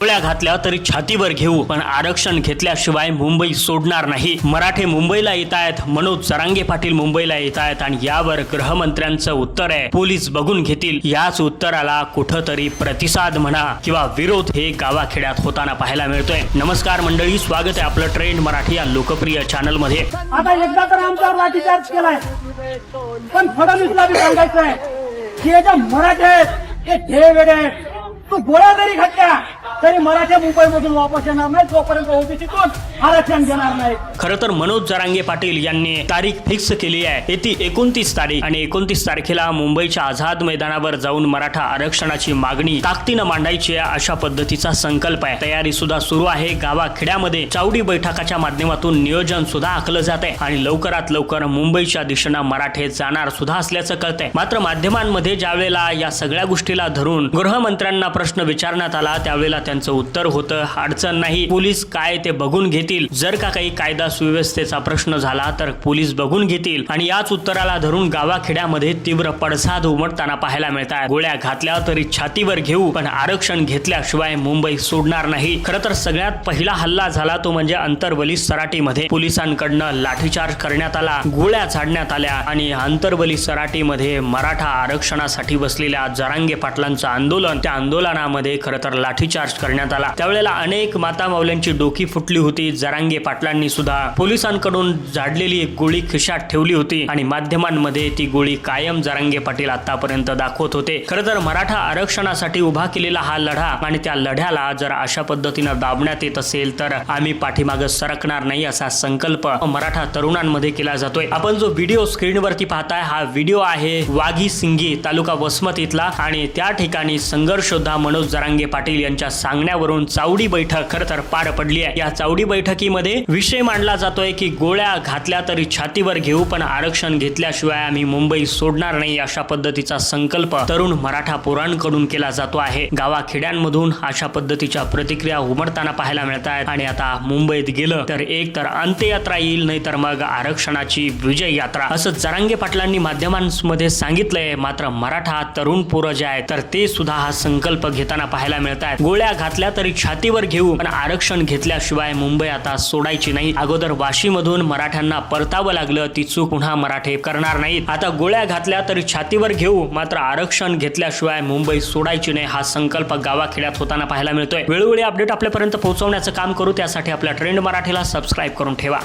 गोळ्या घातल्या तरी छातीवर घेऊ पण आरक्षण घेतल्याशिवाय मुंबई सोडणार नाही. मराठे मुंबईला येत आहेत मनोज सरांगे पाटील मुंबईला येत आहेत आणि यावर गृहमंत्र्यांचं उत्तर आहे. पोलीस बघून घेतील. याच उत्तराला कुठंतरी प्रतिसाद म्हणा किंवा विरोध हे गावाखेड्यात होताना पाहायला मिळतोय. नमस्कार मंडळी स्वागत आहे आपलं ट्रेंड मराठी या लोकप्रिय चॅनलमध्ये आता एकदा तर आमच्यावर लाठीचार्ज केलाय. पण फडणवीसला सांगायचं आहे की मराठे हे तू गोळ्या जरी घातल्या तरी मराठा मुंबईमधून वापस येणार नाही जोपर्यंत ओबीसीतून आरक्षण देणार नाही. खरं तर मनोज जरांगे पाटील यांनी तारीख फिक्स केली आहे. येथे एकोणतीस तारीख आणि एकोणतीस तारखेला मुंबईच्या आझाद मैदानावर जाऊन मराठा आरक्षणाची मागणी ताकदीनं मांडायची आहे अशा पद्धतीचा संकल्प आहे. तयारी सुद्धा सुरू आहे. गावाखेड्यामध्ये चावडी बैठकाच्या माध्यमातून नियोजन सुद्धा आखलं जात आहे आणि लवकरात लवकर मुंबईच्या दिशेनं मराठे जाणार सुद्धा असल्याचं कळतंय. मात्र माध्यमांमध्ये ज्यावेळेला या सगळ्या गोष्टीला धरून गृहमंत्र्यांना प्रश्न विचारण्यात आला त्यावेळेला त्यांचं उत्तर होतं अडचण नाही. पोलीस काय ते बघून घेतील? जर का काही कायदा सुव्यवस्थेचा प्रश्न झाला तर पोलीस बघून घेतील. आणि याच उत्तराला धरून गावाखेड्यामध्ये तीव्र पडसाद उमटताना पाहायला मिळत आहे गोळ्या घातल्या तरी छातीवर घेऊ पण आरक्षण घेतल्याशिवाय मुंबई सोडणार नाही. खरं तर सगळ्यात पहिला हल्ला झाला तो म्हणजे अंतरवली सराटीमध्ये पोलिसांकडनं लाठीचार्ज करण्यात आला गोळ्या झाडण्यात आल्या आणि अंतरवली सराटीमध्ये मराठा आरक्षणासाठी बसलेल्या जरांगे पाटलांचं आंदोलन. त्या आंदोलनामध्ये खरं तर लाठीचार्ज करण्यात आला. त्यावेळेला अनेक माता माऊल्यांची डोकी फुटली होती. जरांगे पाटलांनी सुद्धा पोलिसांकडून झाडलेली एक गोळी खिशात ठेवली होती आणि माध्यमांमध्ये ती गोळी कायम जरांगे पाटील आतापर्यंत दाखवत होते. खरं तर मराठा आरक्षणासाठी उभा केलेला हा लढा आणि त्या लढ्याला जर अशा पद्धतीनं दाबण्यात येत असेल तर आम्ही पाठीमागं सरकणार नाही असा संकल्प मराठा तरुणांमध्ये केला जातोय. आपण जो व्हिडिओ स्क्रीनवरती पाहताय हा व्हिडिओ आहे वाघी सिंगी तालुका वसमत इथला आणि त्या ठिकाणी संघर्ष योद्धा मनोज जरांगे पाटील यांच्या सांगण्यावरून चावडी बैठक खर तर पार पडली आहे. या चावडी बैठकीमध्ये विषय मांडला जातोय की गोळ्या घातल्या तरी छातीवर घेऊ पण आरक्षण घेतल्याशिवाय आम्ही मुंबई सोडणार नाही अशा पद्धतीचा संकल्प तरुण मराठा पोरांकडून केला जातो आहे. गावाखेड्यांमधून अशा पद्धतीच्या प्रतिक्रिया उमटताना पाहायला मिळत आहेत आणि आता मुंबईत गेलं तर एक तर अंत्ययात्रा येईल नाही तर मग आरक्षणाची विजय यात्रा. असं जरांगे पाटलांनी माध्यमांमध्ये सांगितलंय. मात्र मराठा तरुण पोरं जे आहेत तर ते सुद्धा हा संकल्प घेताना पाहायला मिळत आहेत गोळ्या घातल्या तरी छातीवर घेऊ पण आरक्षण घेतल्याशिवाय मुंबई आता सोडायची नाही. अगोदर वाशीमधून मराठ्यांना परतावं लागलं ती चूक पुन्हा मराठे करणार नाहीत. आता गोळ्या घातल्या तरी छातीवर घेऊ मात्र आरक्षण घेतल्याशिवाय मुंबई सोडायची नाही हा संकल्प गावाखेड्यात होताना पाहायला मिळतोय. वेळोवेळी अपडेट आपल्यापर्यंत पोहोचवण्याचं काम करू त्यासाठी आपल्या ट्रेंड मराठीला सबस्क्राईब करून ठेवा.